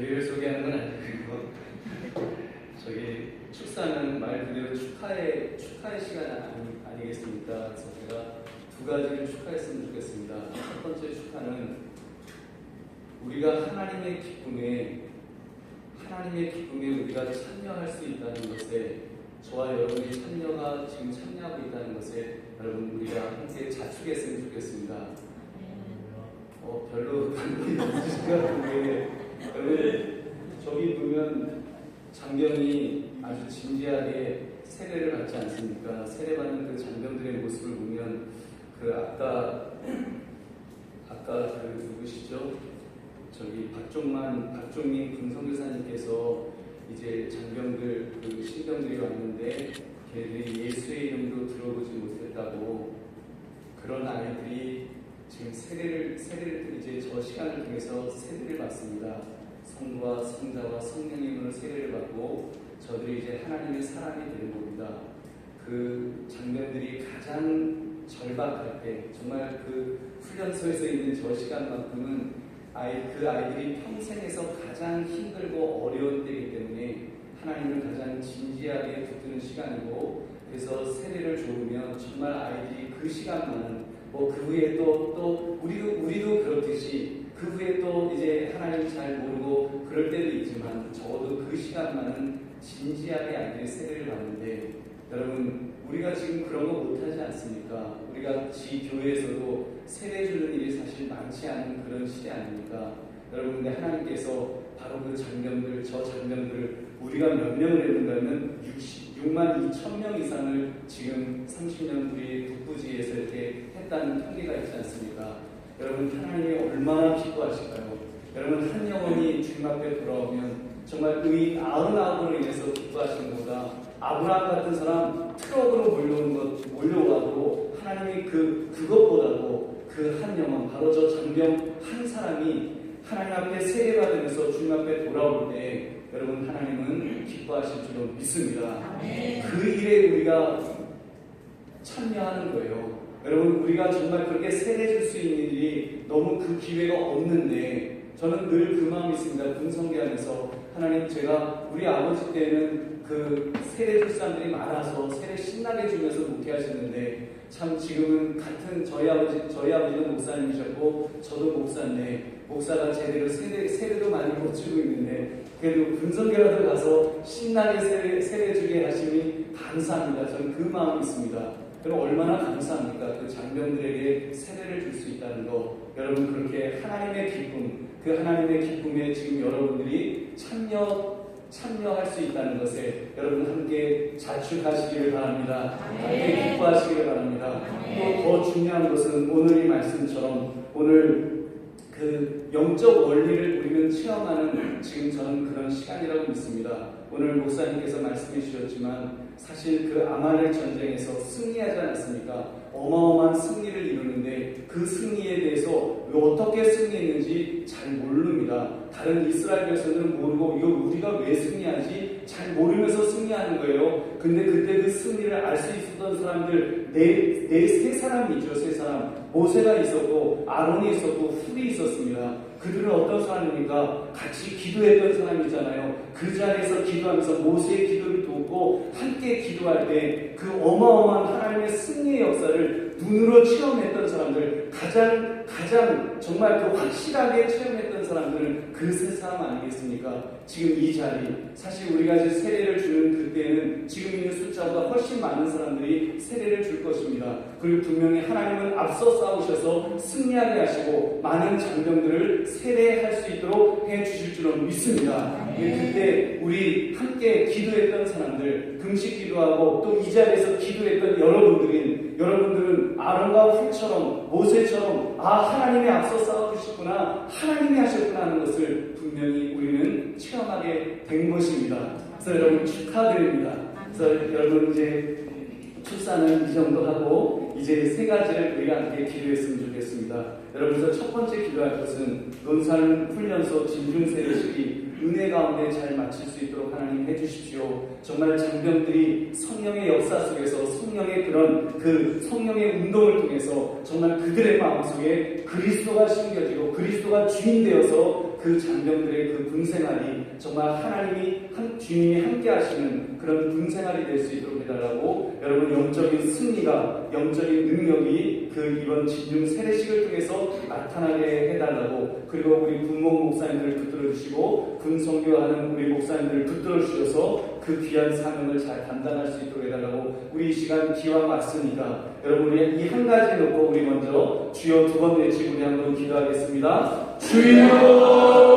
교회를 소개하는 건 아니고 저기 축사는 말 그대로 축하의 축하의 시간 아니, 아니 겠습니까? 그래서 제가 두 가지를 축하했으면 좋겠습니다. 첫 번째 축하는 우리가 하나님의 기쁨에 하나님의 기쁨에 우리가 참여할 수 있다는 것에 저와 여러분이 참여가 지금 참여하고 있다는 것에 여러분 우리가 함께 자축했으면 좋겠습니다. 어, 별로 반응이 없으신 것 같은데 여러분 저기 보면 장병이 아주 진지하게 세례를 받지 않습니까? 세례받는 그 장병들의 모습을 보면 그 아까 아까 그 누구시죠? 저기 박종만 박종민 금성교사님께서 이제 장병들 그 신병들이 왔는데 걔들이 예수의 이름도 들어보지 못했다고 그런 아이들이 지금 세례를 세례를 이제 저 시간을 통해서 세례를 받습니다. 성부와 성자와 성령의 이름으로 세례를 받고 저들이 이제 하나님의 사람이 되는 겁니다. 그 장면들이 가장 절박할 때 정말 그 훈련소에서 있는 저 시간만큼은 아이 그 아이들이 평생에서 가장 힘들고 어려운 때이기 때문에 하나님을 가장 진지하게 붙드는 시간이고 그래서 세례를 좋으면 정말 아이들이 그 시간만은 뭐 그 후에 또 또 우리도 우리도 그렇듯이 그 후에 또 이제 하나님 잘 모르고 그럴 때도 있지만 적어도 그 시간만은 진지하게 아이들이 세례를 받는데 여러분 우리가 지금 그런 거 못하지 않습니까? 우리가 지 교회에서도 세례 주는 일이 사실 많지 않은 그런 시대 아닙니까? 여러분 근데 하나님께서 바로 그 장면들 저 장면들을 우리가 몇 명을 했는가면 6만 2천 명 이상을 지금 30년 우리 북부지에서 이렇게 했다는 통계가 있지 않습니까? 여러분 하나님이 얼마나 기뻐하실까요? 여러분 한 영혼이 주님 앞에 돌아오면 정말 의 아흔아홉으로 인해서 기뻐하시는 것보다 아브라함 같은 사람 트럭으로 몰려오는 것 몰려와도 하나님이 그 그것보다도 그 한 영혼 바로 저 장병 한 사람이 하나님 앞에 세례받으면서 주님 앞에 돌아올 때 여러분 하나님은 기뻐하실 줄로 믿습니다. 그 일에 우리가 참여하는 거예요. 여러분 우리가 정말 그렇게 세례 줄 수 있는 일이 너무 그 기회가 없는데 저는 늘 그 마음이 있습니다. 분성계하면서 하나님 제가 우리 아버지 때는 그 세례 줄 사람들이 많아서 세례 신나게 주면서 목회하셨는데 참 지금은 같은 저희 아버지 저희 아버지는 목사님이셨고 저도 목사인데 목사가 제대로 세례 세례도 많이 못 주고 있는데 그래도 분성계라도 가서 신나게 세례 세례 주게 하시니 감사합니다. 저는 그 마음이 있습니다. 그럼 얼마나 감사합니까? 그 장병들에게 세례를 줄 수 있다는 거. 여러분 그렇게 하나님의 기쁨, 그 하나님의 기쁨에 지금 여러분들이 참여 참여할 수 있다는 것에 여러분 함께 자축하시기를 바랍니다. 함께 기뻐하시기를 바랍니다. 또 더 중요한 것은 오늘 이 말씀처럼 오늘 그 영적 원리를 우리는 체험하는 지금 저는 그런 시간이라고 믿습니다. 오늘 목사님께서 말씀해 주셨지만 사실 그 아말렉 전쟁에서 승리하지 않았습니까? 어마어마한 승리를 이루는데 그 승리에 대해서 어떻게 승리했는지 잘 모릅니다. 다른 이스라엘 백성들은 모르고 이거 우리가 왜 승리하지? 잘 모르면서 승리하는 거예요. 근데 그때 그 승리를 알 수 있었던 사람들 네, 네, 세 사람이 있죠, 세 사람. 모세가 있었고, 아론이 있었고, 훌이 있었습니다. 그들은 어떤 사람입니까? 같이 기도했던 사람이잖아요. 그 자리에서 기도하면서 모세의 기도를 돕고 함께 기도할 때 그 어마어마한 하나님의 승리의 역사를 눈으로 체험했던 사람들, 가장, 가장 정말 그 확실하게 체험했던 사람들은 그세 사람 아니겠습니까? 지금 이 자리, 사실 우리가 이제 세례를 주는 그때는 지금 있는 숫자보다 훨씬 많은 사람들이 세례를 줄 것입니다. 그리고 분명히 하나님은 앞서 싸우셔서 승리하게 하시고 많은 장병들을 세례할 수 있도록 해 주실 줄로 믿습니다. 그때 우리 함께 기도했던 사람들, 금식 기도하고 또 이 자리에서 기도했던 여러분들인 여러분들은 아론과 훌처럼 모세처럼 아 하나님이 앞서 싸워주셨구나 하나님이 하셨구나 하는 것을 분명히 우리는 체험하게 된 것입니다. 그래서 여러분 축하드립니다. 그래서 여러분 이제 출산은 이 정도 하고 이제 세 가지를 우리가 함께 기도했으면 좋겠습니다. 여러분 첫 번째 기도할 것은 논산 훈련소 진중세례식이 은혜 가운데 잘 마칠 수 있도록 하나님 해주십시오. 정말 장병들이 성령의 역사 속에서 성령의 그런 그 성령의 운동을 통해서 정말 그들의 마음속에 그리스도가 심겨지고 그리스도가 주인 되어서 그 장병들의 그 군생활이 정말 하나님이 한 주님이 함께 하시는 그런 군생활이 될 수 있도록 해달라고 여러분 영적인 승리가 영적인 능력이 그 이번 진중 세례식을 통해서 나타나게 해달라고 그리고 우리 분목 목사님들을 붙들어 주시고 분성교하는 우리 목사님들을 붙들어 주셔서 그 귀한 사명을 잘 감당할 수 있도록 해달라고 우리 이 시간 기와 맞습니다. 여러분 우리 이 한 가지 놓고 우리 먼저 주여 두 번 외치고 우리 한번 기도하겠습니다. 주여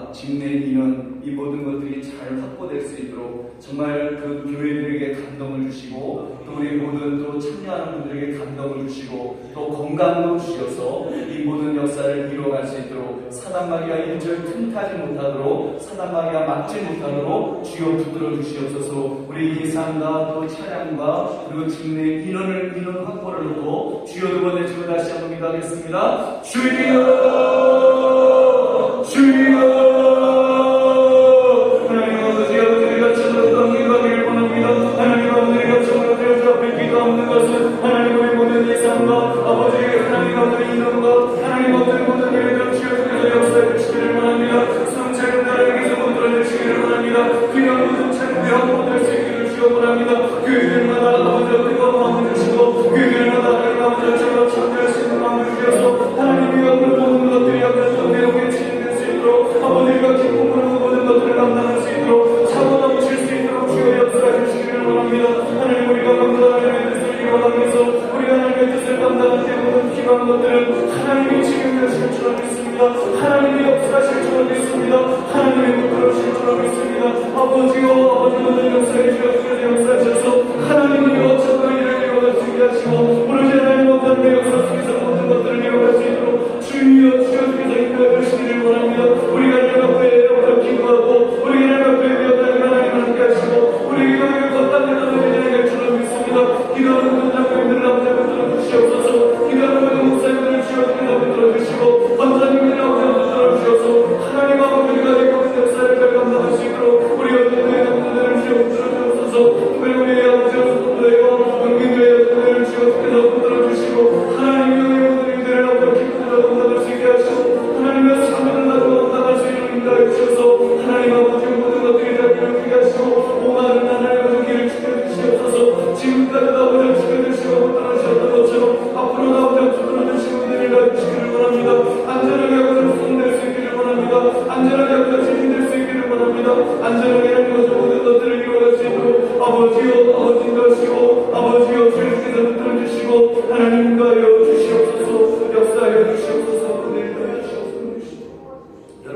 사역과 집례 인원 이 모든 것들이 잘 확보될 수 있도록 정말 그 교회들에게 감동을 주시고 또 우리 모든 또 참여하는 분들에게 감동을 주시고 또 건강도 주셔서 이 모든 역사를 이뤄갈 수 있도록 사단마귀가 인절 틈타지 못하도록 사단마귀가 막지 못하도록 주여 붙들어 주시옵소서. 우리 예산과 또 차량과 그리고 집례 인원을 인원 확보를 놓고 주여 두 번에 주고 다시 한번 기도하겠습니다. 주여! 주여!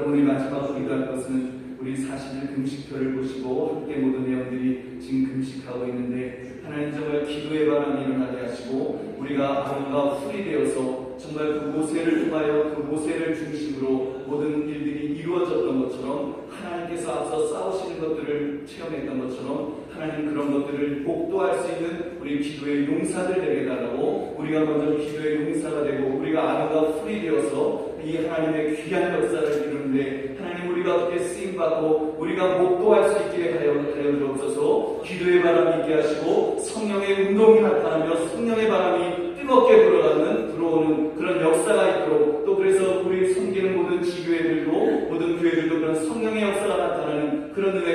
오늘 마지막 우리가 할 것은 우리 사실 금식표를 보시고 함께 모든 회원들이 지금 금식하고 있는데 하나님 정말 기도의 바람이 일어나게 하시고 우리가 아론과 풀이 되어서 정말 그 모세를 통하여 그 모세를 중심으로 모든 일들이 이루어졌던 것처럼 하나님께서 앞서 싸우시는 것들을 체험했던 것처럼 하나님 그런 것들을 복도할 수 있는 우리 기도의 용사들 되게 해달라고 우리가 먼저 기도의 용사가 되고 우리가 아내가 풀이 되어서 이 하나님의 귀한 역사를 이루는데 하나님 우리가 어떻게 쓰임받고 우리가 복도할 수 있게 하여, 하여 주옵소서. 기도의 바람이 있게 하시고 성령의 운동이 나타나며 성령의 바람이 뜨겁게 불어가는 들어오는 그런 역사가 있도록 또 그래서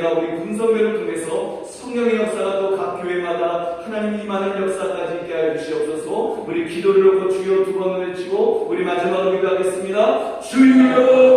우리가 우리 분석회를 통해서 성령의 역사가 또 각 교회마다 하나님이 많은 역사까지 있게 하여 주시옵소서. 우리 기도를 놓고 주여 두 번 외치고 우리 마지막으로 기도하겠습니다. 주여!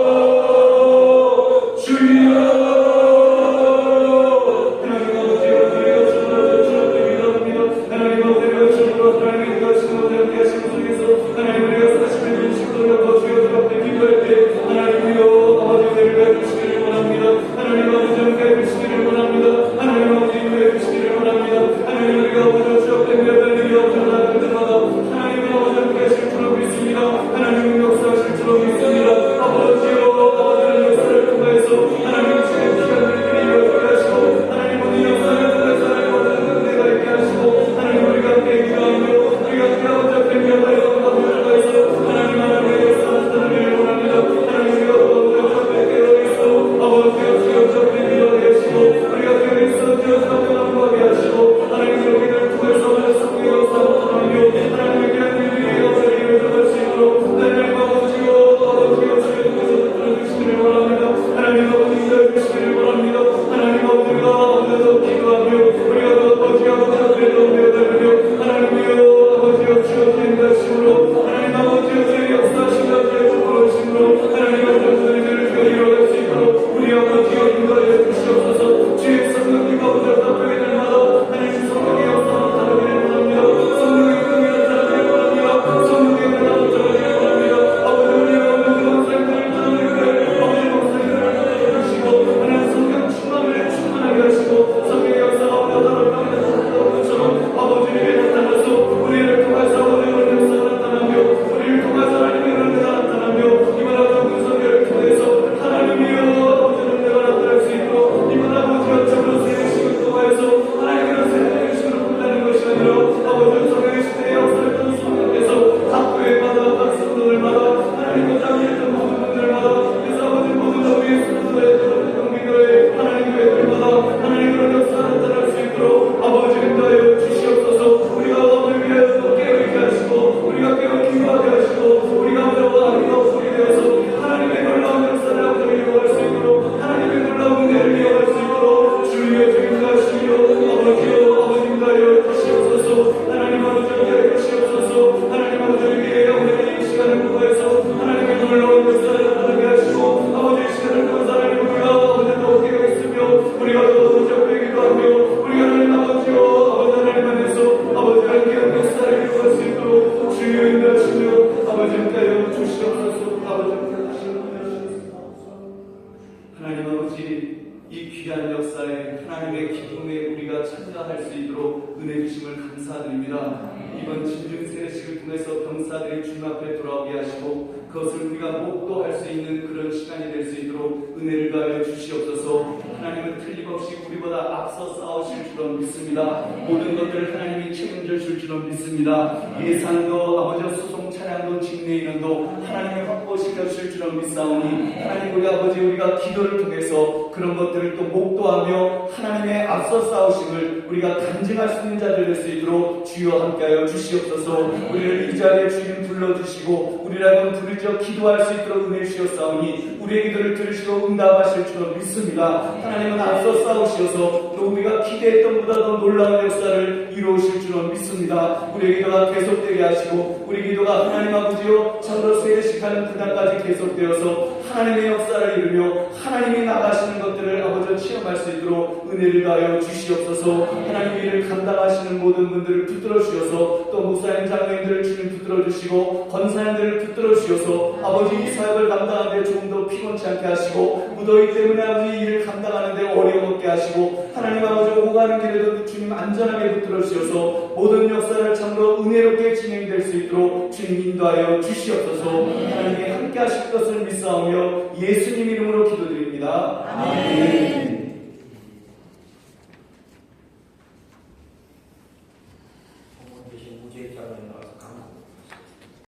그것을 우리가 목도할 수 있는 그런 시간이 될 수 있도록 은혜를 가하여 주시옵소서. 하나님은 틀림없이 우리보다 앞서 싸우실 줄은 믿습니다. 모든 것들을 하나님이 책임져실 줄은 믿습니다. 예산도 아버지 소송 차량도 직내 인원도 하나님이 확보시켜 주실 줄은 믿사오니 하나님 우리 아버지 우리가 기도를 통해서 것들을 또 목도하며 하나님의 앞서 싸우심을 우리가 간증할 수 있는 자들 될 수 있도록 주여 함께하여 주시옵소서. 우리를 이 자리에 주님 불러주시고 우리라면 부르짖어 기도할 수 있도록 은혜 주셨사오니 우리의 기도를 들으시고 응답하실 줄로 믿습니다. 하나님은 앞서 싸우시어서 또 우리가 기대했던 보다 더 놀라운 역사를 이루실 줄로 믿습니다. 우리의 기도가 계속되게 하시고 우리 기도가 하나님 아버지요 참으로 세례식하는 그날까지 계속되어서 하나님의 역사를 이루며 하나님이 나가시는 것들을 아버지와 체험할 수 있도록 은혜를 다하여 주시옵소서. 하나님 일을 감당하시는 모든 분들을 붙들어 주셔서 또 목사님 장로님들을 주님 붙들어 주시고 권사님들을 붙들어 주셔서 아버지 이 사역을 감당하는데 조금 더 피곤치 않게 하시고 무더위 때문에 아버지 이 일을 감당하는데 어려움 없게 하시고 하나님 아버지 오고 가는 길에도 주님 안전하게 붙들어 주셔서 모든 역사를 참으로 은혜롭게 진행될 수 있도록 주님 인도하여 주시옵소서 하나님께 함께 하실 것을 믿사오며 예수님 이름으로 기도드립니다. 아멘.